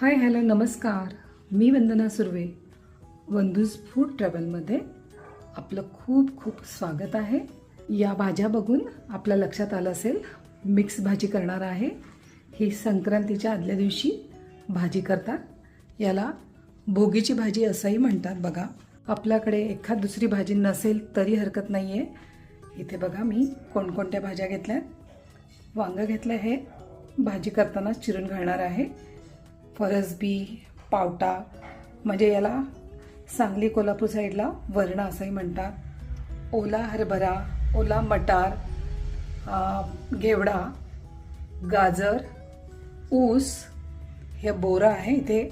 हाय hello नमस्कार. मी Vandana Surve Vandu's food ट्रॅव्हलमध्ये. आपलं खूप खूप स्वागत आहे. या भाज्या बघून आपल्या लक्षात आलं असेल मिक्स भाजी करणार आहे. ही संक्रांतीच्या आदल्या दिवशी भाजी करतात. याला भोगीची भाजी असंही म्हणतात बघा. आपल्याकडे एखाद दुसरी भाजी नसेल तरी हरकत नाही आहे इथे बघा मी कोणकोणत्या भाज्या घेतल्या वांगं घेतलं हे. भाजी करताना चिरून घालणार आहे. फरसबी पावटा म्हणजे याला सांगली कोल्हापूर साईडला वर्ण असंही म्हणतात. ओला हरभरा ओला मटार घेवडा गाजर ऊस हे बोरं आहे. इथे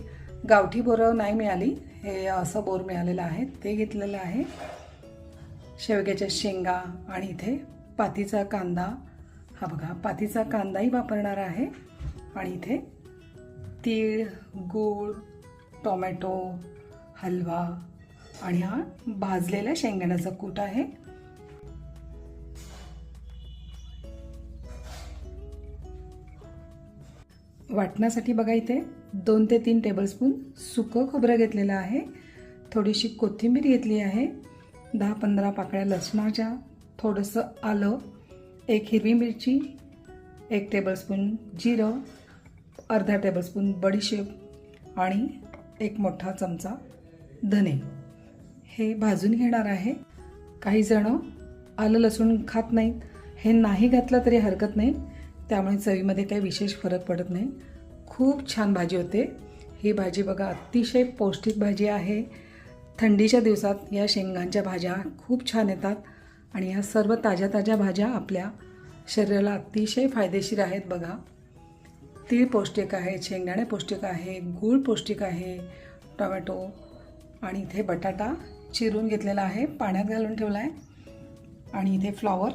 गावठी बोरं नाही मिळाली. हे असं बोर मिळालेलं आहे. ते घेतलेलं आहे. शेवग्याच्या शेंगा आणि इथे पातीचा कांदा. हा बघा पातीचा कांदाही वापरणार आहे. आणि इथे तीळ गूळ टोमॅटो हलवा आणि हा भाजलेला शेंगदाण्याचा कूट आहे. वाटण्यासाठी बघा इथे दोन ते तीन टेबलस्पून सुकं खोबरं घेतलेलं आहे. थोडीशी कोथिंबीर घेतली आहे. दहा पंधरा पाकळ्या लसणाच्या थोडंसं आलं एक हिरवी मिरची एक टेबलस्पून जिरं अर्धा टेबलस्पून बडीशेप आणि एक मोठा चमचा धने. हे भाजून घेणार आहे. काही जणं आलं लसूण खात नाहीत. हे नाही घातलं तरी हरकत नाही. त्यामुळे चवीमध्ये काही विशेष फरक पडत नाही. खूप छान भाजी होते. ही भाजी बघा अतिशय पौष्टिक भाजी आहे. थंडीच्या दिवसात या शेंगांच्या भाज्या खूप छान येतात आणि ह्या सर्व ताज्या ताज्या भाज्या आपल्या शरीराला अतिशय फायदेशीर आहेत बघा. तीळ पौष्टिक आहे शेंगदाणे पौष्टिक आहे गूळ पौष्टिक आहे टोमॅटो आणि इथे बटाटा चिरून घेतलेला आहे पाण्यात घालून ठेवला आहे आणि इथे फ्लॉवर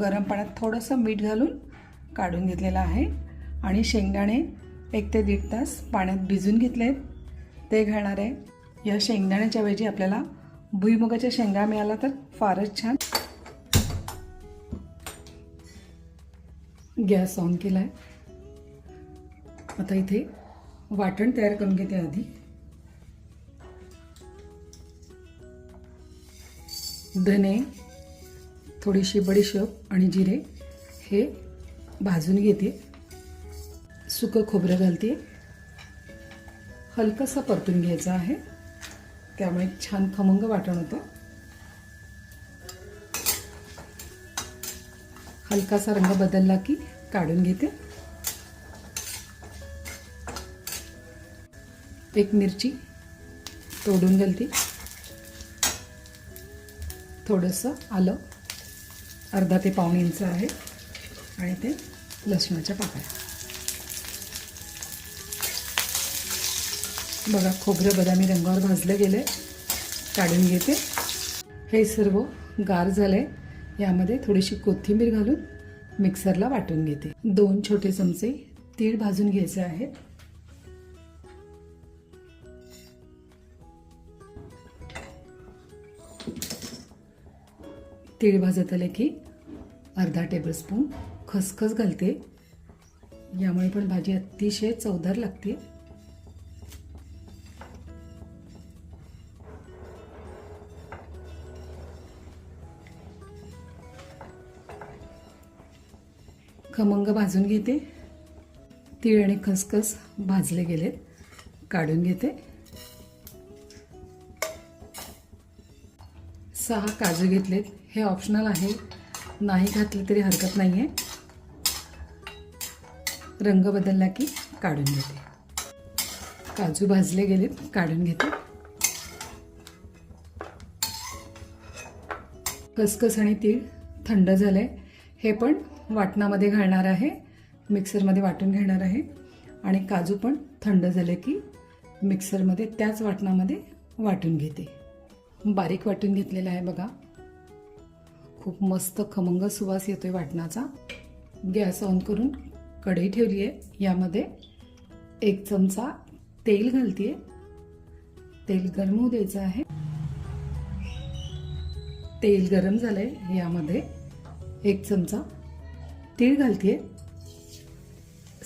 गरम पाण्यात थोडंसं मीठ घालून काढून घेतलेलं आहे. आणि शेंगदाणे एक ते दीड तास पाण्यात भिजून घेतले आहेत ते घालणार आहे. या शेंगदाण्याच्या ऐवजी आपल्याला भुईमुगाच्या शेंगा मिळाला तर फारच छान. गॅस ऑन केला आहे आता इथे वाटण तयार करून घेते आधी. धने थोडीशी बडीशेप आणि जिरे हे भाजून घेते. सुकं खोबरं घालते. हलकंसं परतून घ्यायचं आहे. त्यामुळे छान खमंग वाटण होतं. हलकासा रंग बदलला की काढून घेते. एक मिरची तोडून घालते. थोडंसं आलं. अर्धा ते पाऊण इंच आहे. आणि ते लसणाच्या पाकळ्या. बघा खोबरं बदामी रंगावर भाजलं गेलं काढून घेते. हे सर्व गार झालंय. यामध्ये थोडीशी कोथिंबीर घालून मिक्सरला वाटून घेते. दोन छोटे चमचे तीळ भाजून घ्यायचे आहेत. तीळ भाजत आले की अर्धा टेबलस्पून खसखस घालते. यामुळे पण भाजी अतिशय चवदार लागते. खमंग भाजून घेते. तीळ आणि खसखस भाजले गेलेत. काढून घेते. सहा काजू घेतलेत. हे ऑप्शनल आहे. नाही घातले तरी हरकत नाही आहे रंग बदलला की काढून घेते. काजू भाजले गेलेत काढून घेते. खसखस आणि तीळ थंड झालं आहे हे पण वाटणामध्ये घालणार आहे. मिक्सरमध्ये वाटून घेणार आहे. आणि काजू पण थंड झाले की मिक्सरमध्ये त्याच वाटणामध्ये वाटून घेते. बारीक वाटून घेतलेला आहे बघा. खूप मस्त खमंग सुवास येतोय वाटणाचा. गॅस ऑन करून कढई ठेवली आहे. यामध्ये एक चमचा तेल घालते तेल गरम होऊ द्यायचं आहे. तेल गरम झालंय. यामध्ये एक चमचा तीळ घालते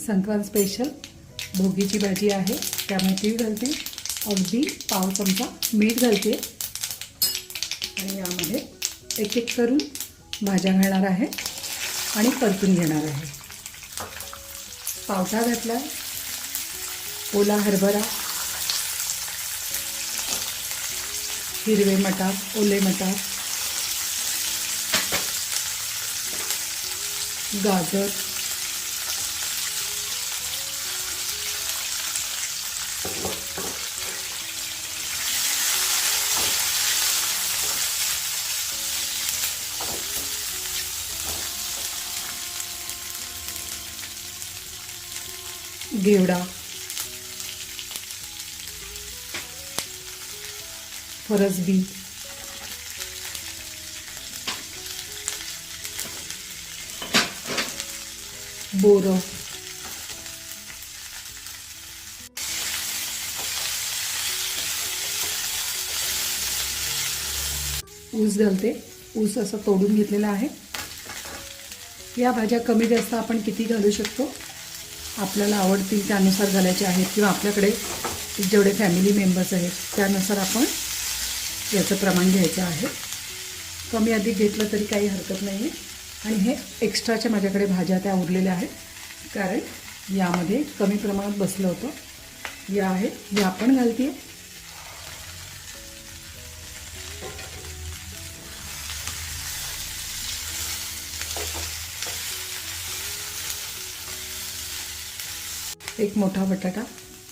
संक्रांत स्पेशल भोगीची भाजी आहे. त्यामुळे तीळ घालते. अगदी पाव चमचा मीठ घालते. आणि यामध्ये एक एक करून भाज्या घालणार आहे आणि परतून घेणार आहे. पावटा घातला ओला हरभरा. हिरवे मटार ओले मटार. गाजर. घेवडा फरसबी बोरं. ऊस घालते. ऊस असं तोडून घेतलेला आहे. या भाज्या कमी जास्त आपण किती घालू शकतो? आपल्याला आवडतील त्यानुसार घालायचे आहेत किंवा आपल्याकडे जेवढे फॅमिली मेंबर्स आहेत त्यानुसार आपण याचं प्रमाण घ्यायचं आहे. कमी अधिक घेतलं तरी काही हरकत नाही आहे आणि हे एक्स्ट्राच्या माझ्याकडे भाज्या त्या उरलेल्या आहेत. कारण यामध्ये कमी प्रमाणात बसलं होतं. या आहे या आपण घालते एक मोठा बटाटा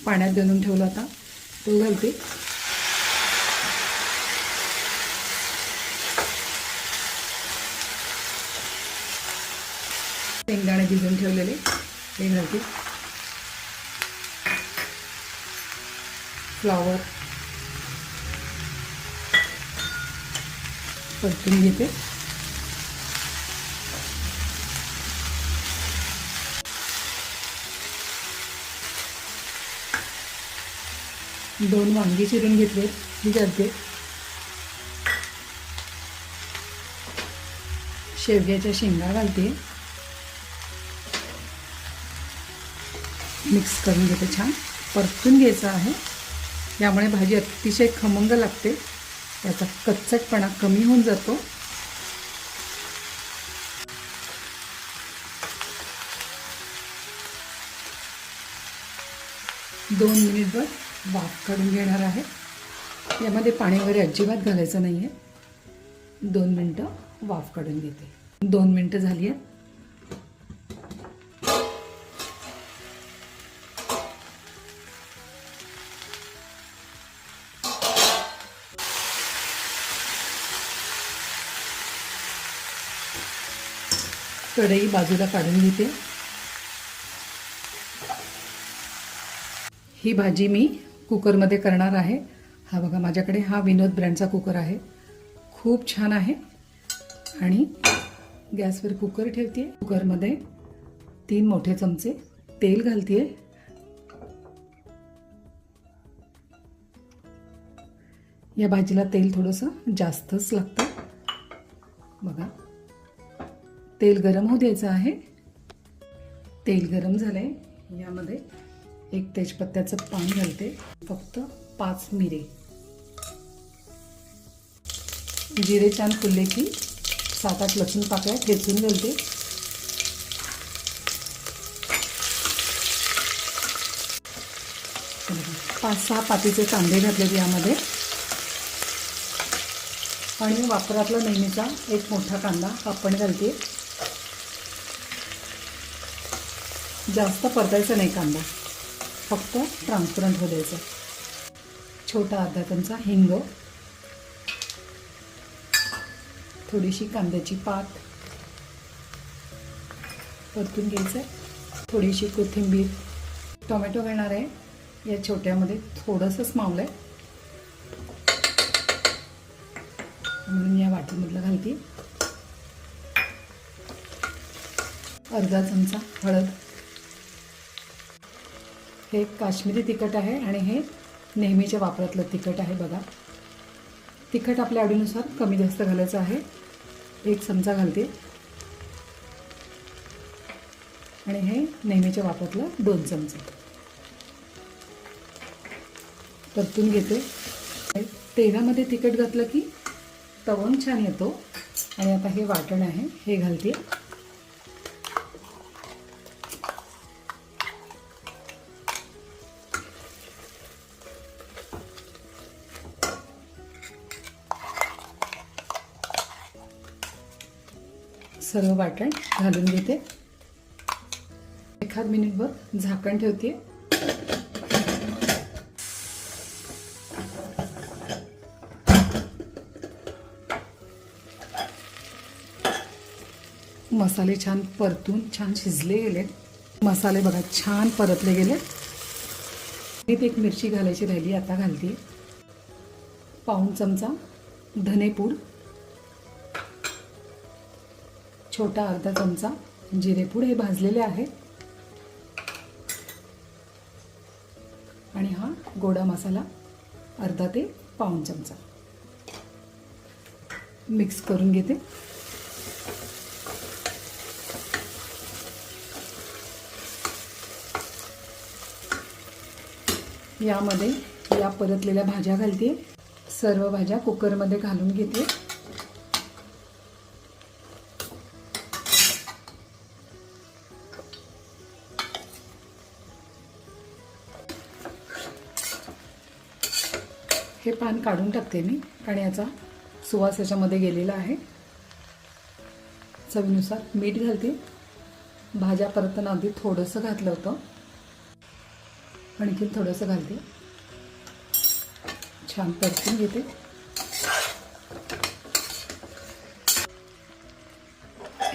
पाण्यात घालून ठेवला होता. तो घालते. शेंगदाणे भिजून ठेवलेले. ते घालते. फ्लॉवर. परतून घेते. दोन वांगी चिरून घेतले ही शेवग्याच्या शेंगा घालते. मिक्स करून घेते छान. परतून घ्यायचं आहे. यामुळे भाजी अतिशय खमंग लागते. त्याचा कच्चटपणा कमी होऊन जातो. दोन मिनिटभर वाफ काढून घेणार आहे. यामध्ये पाणी वगैरे अजिबात घालायचं नाही आहे दोन मिनटं वाफ काढून घेते. दोन मिनटं झाली आहेत. कढई बाजूला काढून घेते. ही भाजी मी कुकरमध्ये करणार आहे. हा बघा माझ्याकडे हा विनोद ब्रँडचा कुकर आहे. खूप छान आहे. आणि गॅसवर कुकर ठेवते कुकरमध्ये तीन मोठे चमचे तेल घालते या भाजीला तेल थोडंसं जास्तच लागतं. बघा. तेल गरम होऊ द्यायचं आहे. तेल गरम झालं आहे यामध्ये एक तेजपत्त्याचं पान घालते. फक्त पाच मिरे. जिरे छान फुलले की सात आठ लसूण पाकळ्या ठेचून घालते. पाच सहा पातीचे कांदे घातलेत यामध्ये. आणि वापरातला नेहमीचा एक मोठा कांदा आपण घालते. जास्त परतायचा नाही कांदा. फक्त ट्रान्सपरंट होऊ द्यायचं. छोटा अर्धा चमचा हिंग. थोडीशी कांद्याची पात. परतून घ्यायचं. थोडीशी कोथिंबीर. टोमॅटो घेणार आहे. या छोट्यामध्ये थोडंसंच मावलं आहे. म्हणून या वाटीमधलं घालते. अर्धा चमचा हळद. हे काश्मीरी तिखट आहे आणि हे नेहमीच्या वापरातलं तिखट आहे बघा. तिखट आपल्या आवडीनुसार कमी जास्त घालायचं आहे. एक चमचा घालते. आणि हे नेहमीच्या वापरातलं दोन चमचे. परतून घेते. तेलामध्ये तिखट घातलं की तवंग छान येतो. आणि आता हे वाटण आहे. हे घालते. सर्व वाटण घालून घेते. एखाद मिनिटभर झाकण ठेवते मसाले छान परतून छान शिजले गेले. मसाले बघा छान परतले गेले. इथे एक मिरची घालायची राहिली आता घालते. पाऊण चमचा धनेपूड. छोटा अर्धा चमचा जिरेपूड हे भाजलेले आहे. आणि हा गोडा मसाला अर्धा ते पाऊण चमचा. मिक्स करून घेते. यामध्ये या परतलेल्या भाज्या घालते. सर्व भाज्या कुकरमध्ये घालून घेते. पान काढून टाकते मी कारण याचा सुवास याच्यामध्ये गेलेला आहे. चवीनुसार मीठ घालते. भाज्या परतताना अगदी थोडंसं घातलं होतं. आणखीन थोडंसं घालते. छान परतून घेते.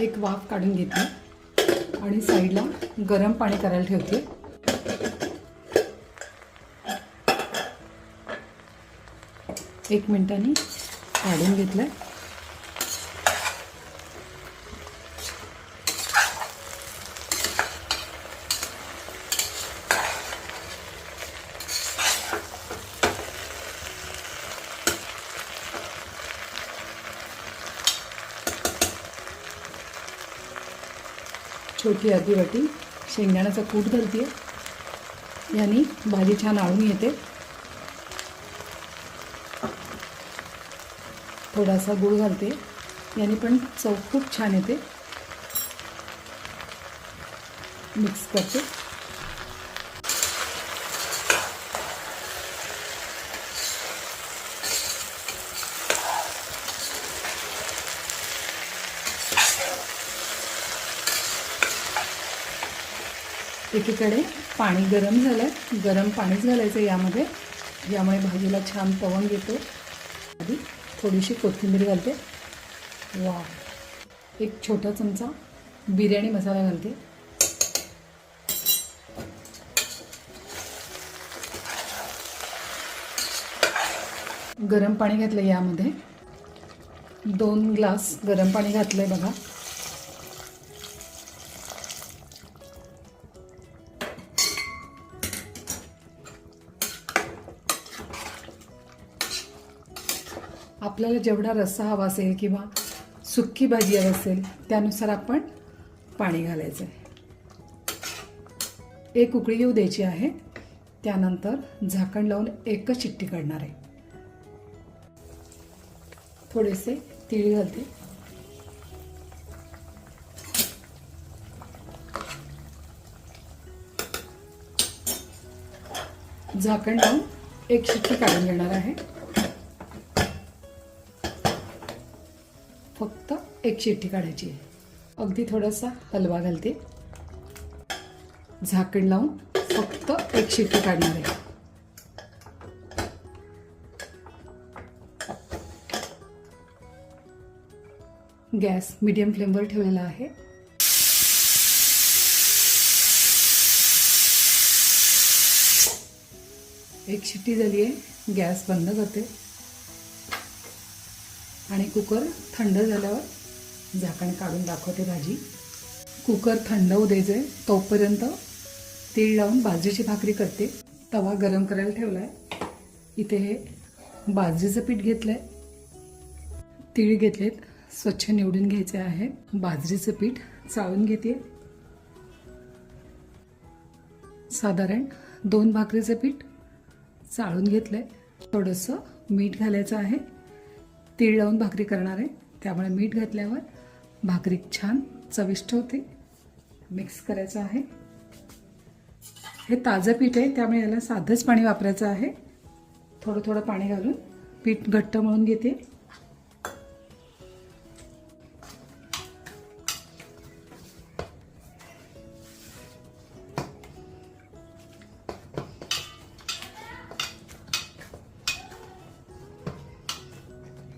एक वाफ काढून घेते. आणि साईडला गरम पाणी करायला ठेवते. एक मिनटाने काढून घेतलं छोटी अर्धी वाटी शेंगदाण्याचा कूट घालते याने भाजी छान आळून येते थोडासा गूळ घालते. याने पण चव खूप छान येते. मिक्स करते. एकीकडे पाणी गरम झालं गरम पाणीच घालायचं यामध्ये. यामुळे भाजीला छान तवंग येतो. आधी थोडीशी कोथिंबीर घालते. वा एक छोटा चमचा बिर्याणी मसाला घालते. गरम पाणी घातलं यामध्ये. दोन ग्लास गरम पाणी घातलंय बघा. आपल्याला जेवढा रस्सा हवा असेल किंवा सुक्की भाजी हवी असेल त्यानुसार आपण पाणी घालायचं आहे एक उकळी येऊ द्यायची आहे. त्यानंतर झाकण लावून एकच चिट्टी काढणार आहे. थोडेसे तिळ घालते. झाकण लावून एक शिट्टी काढून घेणार आहे. एक शिट्टी काढायची. आहे अगदी थोडासा हलवा घालते. झाकण लावून फक्त एक शिट्टी काढणार आहे. गॅस मिडियम फ्लेमवर ठेवलेला आहे. एक शिट्टी झाली आहे. गॅस बंद करते. आणि कुकर थंड झाल्यावर झाकण काढून दाखवते भाजी. कुकर थंड होऊ द्यायचं आहे तोपर्यंत तीळ लावून बाजरीची भाकरी करते. तवा गरम करायला ठेवला आहे इथे हे बाजरीचं पीठ घेतलं आहे तीळ घेतलेत. स्वच्छ निवडून घ्यायचे आहे. बाजरीचं पीठ चाळून घेते. साधारण दोन भाकरीचं पीठ चाळून घेतलं आहे थोडंसं मीठ घालायचं आहे. तीळ लावून भाकरी करणार आहे. त्यामुळे मीठ घातल्यावर भाकरी छान चविष्ट होते. मिक्स करायचं आहे. हे ताजं पीठ आहे त्यामुळे याला साधंच पाणी वापरायचं आहे. थोडं थोडं पाणी घालून पीठ घट्ट मळून घेते.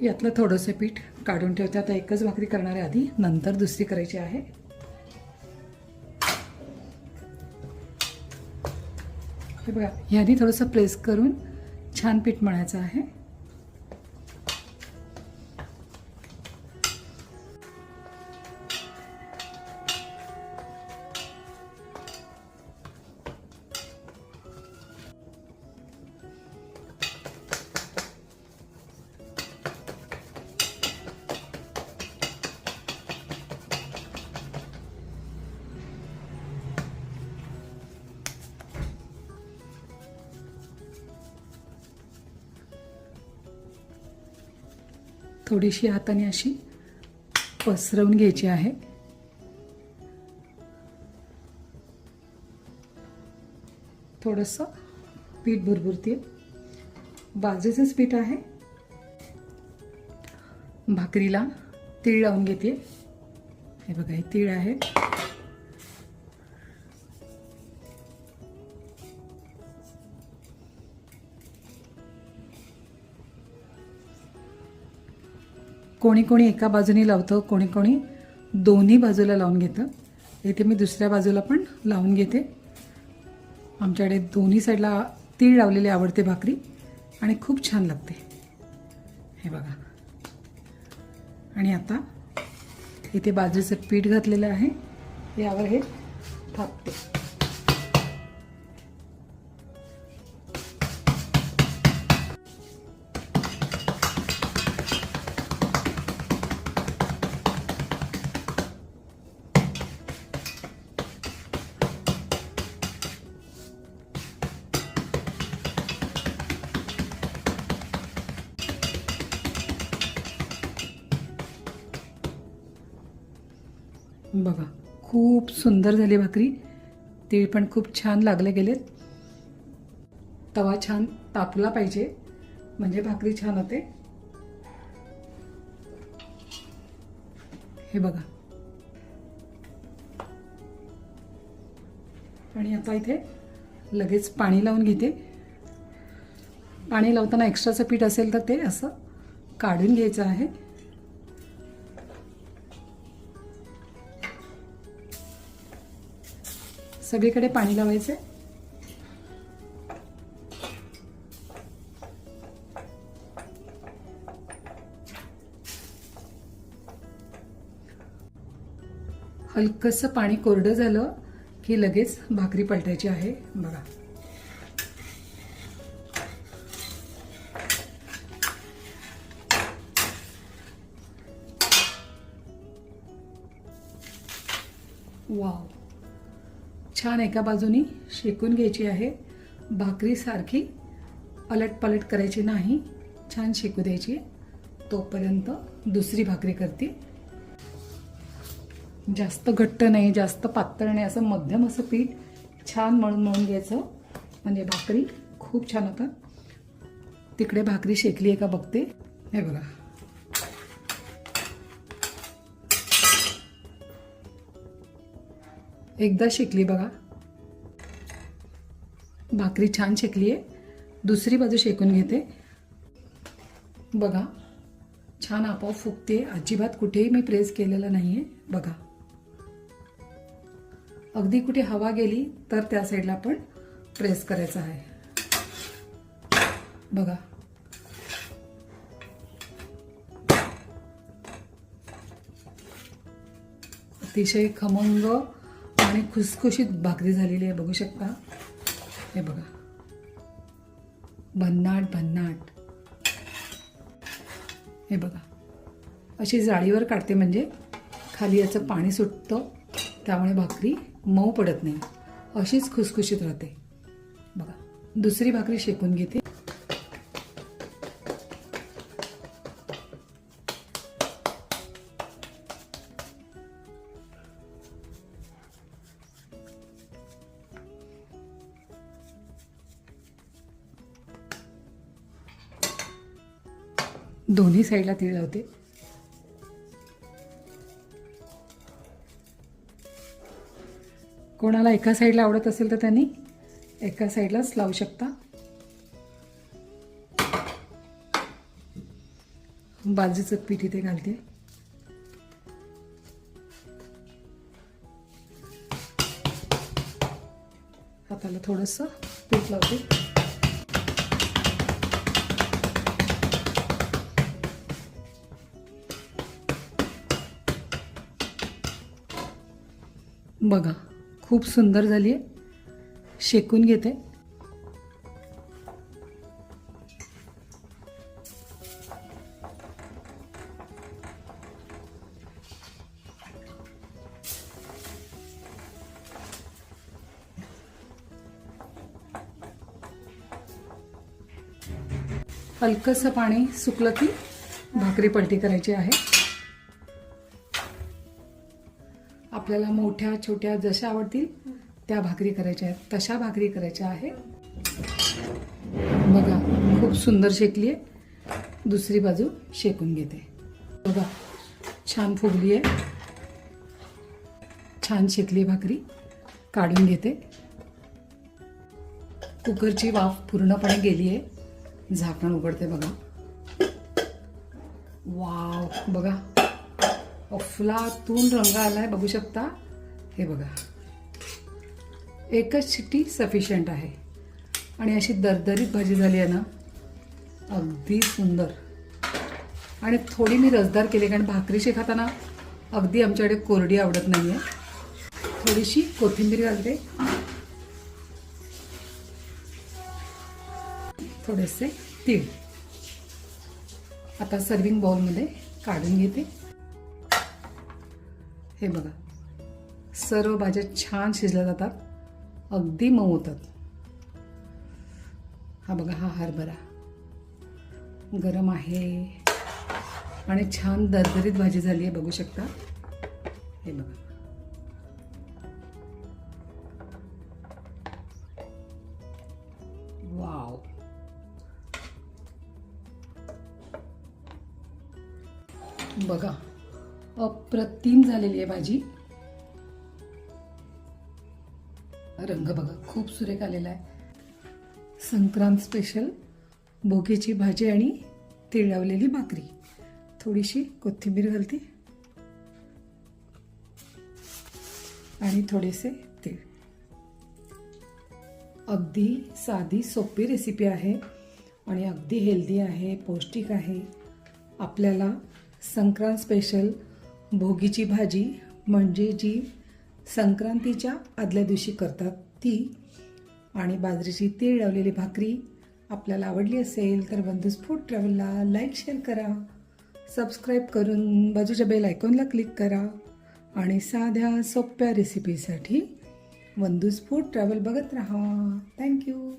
यातलं थोडंसं पीठ काढून ठेवते. आता एकच भाकरी करणार आहे आधी नंतर दुसरी करायची आहे. हे बघा ह्यानी थोडंसं प्रेस करून छान पीठ मळायचं आहे. थोडीशी हाताने अशी पसरवून घ्यायची आहे. थोडंसं पीठ भुरभुरते बाजरीचंच पीठ आहे. भाकरीला तीळ लावून घेते. हे बघा हे तीळ आहे. कोणी कोणी एका बाजूने लावतं कोणी कोणी दोन्ही बाजूला लावून घेतं. इथे मी दुसऱ्या बाजूला पण लावून घेते. आमच्याकडे दोन्ही साईडला तीळ लावलेली आवडते भाकरी आणि खूप छान लागते. हे बघा. आणि आता इथे बाजरीचं पीठ घातलेलं आहे. यावर हे थापते. सुंदर झाली भाकरी. ती पण खूप छान लागले गेलेत. तवा छान तापला पाहिजे. म्हणजे भाकरी छान होते. हे बघा. आणि आता इथे लगेच पाणी लावून घेते. पाणी लावताना एक्स्ट्राचं पीठ असेल तर ते असं काढून घ्यायचं आहे. सगळीकडे पाणी लावायचे. हलकंसं पाणी कोरडं झालं की लगेच भाकरी पलटायची आहे. बघा. वाव. छान एका बाजूनी शेकून घ्यायची आहे. भाकरीसारखी अलट पलट करायची नाही. छान शेकू द्यायची. तोपर्यंत दुसरी भाकरी करते. जास्त घट्ट नाही जास्त पातळ नाही असं मध्यम असं पीठ छान मळून मळून घ्यायचं. म्हणजे भाकरी खूप छान होतात. तिकडे भाकरी शेकली आहे का बघते. हे बघा. एकदा शेकली बघा. भाकरी छान शेकली आहे. दुसरी बाजू शेकून घेते. बघा छान आपोआप फुगते. अजिबात कुठेही मी प्रेस केलेलं नाही आहे बघा. अगदी कुठे हवा गेली तर त्या साईडला पण प्रेस करायचा आहे. बघा. अतिशय खमंग आणि खुसखुशीत भाकरी झालेली आहे बघू शकता. हे बघा. भन्नाट भन्नाट. हे बघा. अशी जाळीवर काढते म्हणजे खाली याचं पाणी सुटतं त्यामुळे भाकरी मऊ पडत नाही. अशीच खुसखुशीत राहते. बघा. दुसरी भाकरी शेकून घेते. दोन्ही साईडला तीळ लावते. कोणाला एका साईडला आवडत असेल तर त्यांनी एका साईडलाच लावू शकता. बाजूचं पीठ इथे घालते. हाताला थोडंसं पीठ लावते. बघा खूप सुंदर झाली आहे. शेकून घेते. हलकंसं पाणी सुकलं की भाकरी पलटी करायची आहे. आपल्याला मोठ्या छोट्या जशा आवडतील त्या भाकरी करायच्या आहेत. तशा भाकरी करायच्या आहे. बघा खूप सुंदर शेकली आहे. दुसरी बाजू शेकून घेते. बघा छान फुगली आहे. छान शेकली आहे भाकरी. काढून घेते. कुकरची वाफ पूर्णपणे गेली आहे. झाकण उघडते बघा. वाव बघा. अफलातून रंग आला आहे बघू शकता? हे बघा. एकच शिट्टी सफिशियंट आहे. आणि अशी दरदरीत भाजी झाली आहे ना अगदी सुंदर. आणि थोडी मी रसदार केली कारण भाकरीशी खाताना अगदी आमच्याकडे कोरडी आवडत नाही आहे थोडीशी कोथिंबीर घालते. थोडेसे तीळ. आता सर्विंग बाउलमध्ये काढून घेते. हे बघा. सर्व भाज्या छान शिजल्या जातात. अगदी मऊ होतात. हा बघा हा हरभरा. गरम आहे. आणि छान दरदरीत भाजी झाली आहे बघू शकता. हे बघा. झालेली आहे भाजी. रंग बघा खूप सुरेख आलेला आहे. संक्रांत स्पेशल भोगीची भाजी आणि तीळ लावलेली भाकरी. थोडीशी कोथिंबीर घालते. आणि थोडेसे तीळ. अगदी साधी सोपी रेसिपी आहे आणि अगदी हेल्दी आहे पौष्टिक आहे. आपल्याला संक्रांत स्पेशल भोगीची भाजी म्हणजे जी संक्रांतीच्या आदल्या दिवशी करतात ती. आणि बाजरीची तीळ लावलेली भाकरी आपल्याला आवडली असेल तर बंधूस फूड ट्रॅव्हलला लाईक शेअर करा. सबस्क्राईब करून बाजूच्या बेल आयकॉनला क्लिक करा. आणि साध्या सोप्या रेसिपीसाठी वंदूस फूड ट्रॅव्हल बघत राहा. थँक्यू